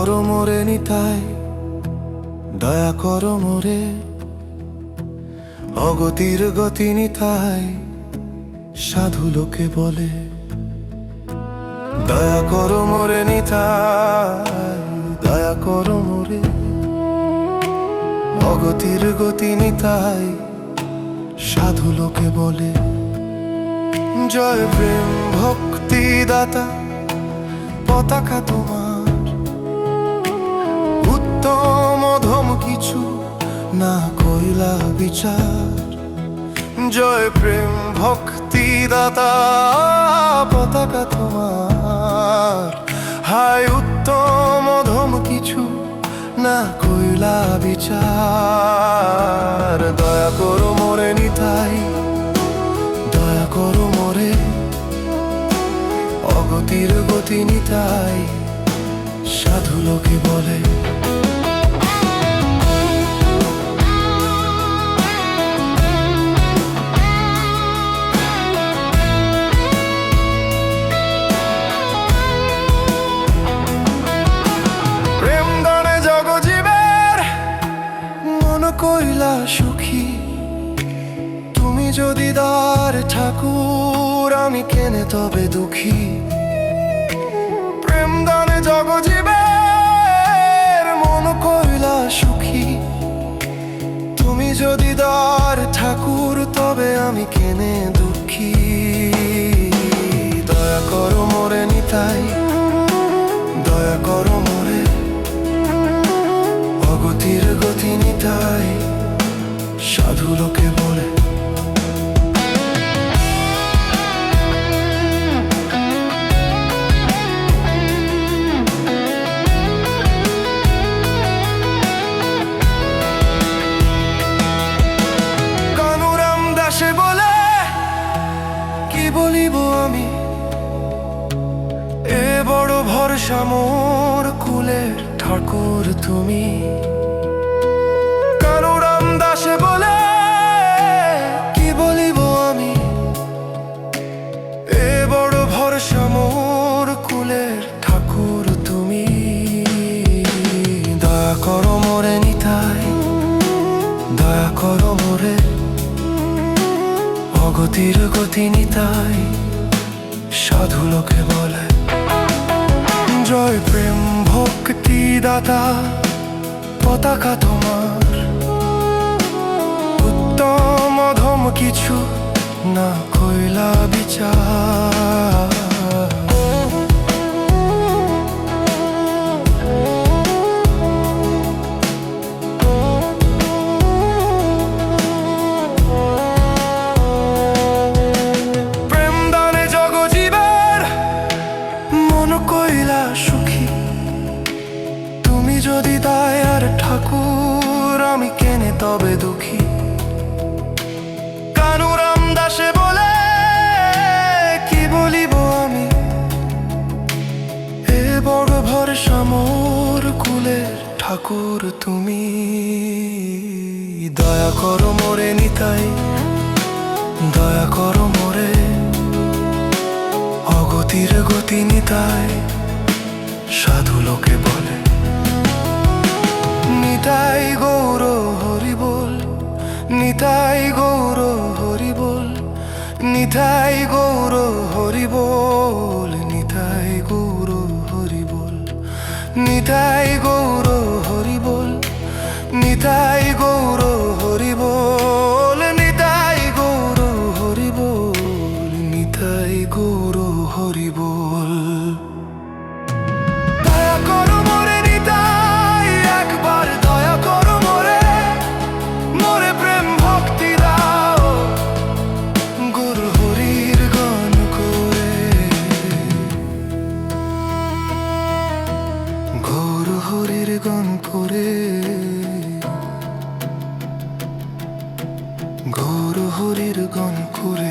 করো মোরে নিতাই, দয়া করো মোরে। অগতির গতি নিতাই, সাধু লোকে বলে। দয়া করো মোরে নিতাই, দয়া করো মোরে। অগতির গতি নিতাই, সাধু লোকে বলে। জয় প্রেম ভক্তি দাতা পতাকা তোমার না কইলা বিচার। জয় প্রেম ভক্তি দাতা পতাকা তোমার। হায় উত্তম অধম কিছু না কইলা বিচার। দয়া করো মোরে নিতাই, দয়া করো মোরে। অগতির গতি নিতাই, সাধু লোকে বলে। আমি কেনে তবে দুঃখী? প্রেম দানে জগজীবের মন কইলা সুখী। তুমি যদি দার ঠাকুর, তবে আমি কেনে দুঃখী? দয়া করো মোরে নিতাই। ভরসা মোর কুলের ঠাকুর তুমি। কানুরাম দাসে বলে, কি বলিব আমি? এ বড় ভরসা মোর কুলের ঠাকুর তুমি। দয়া করো মোরে নিতাই, দয়া করো মোরে। অগতির গতি নিতাই, সাধু লোকে বলে জয় প্রেম ভক্তি দাতা? পতাকা তোমার। উত্তম অধম কিছু না কইলা বিচার। তবে দুঃখী। কানুরাম দাসে বলে, কি বলিব আমি? এ বড় ভরসা মোর কুলের ঠাকুর তুমি। দয়া করো মোরে নিতাই, দয়া করো মোরে অগতির গতি নিতাই। নিতাই গৌর হরি বল নিতাই গান করে। ঘর হরির গান করে।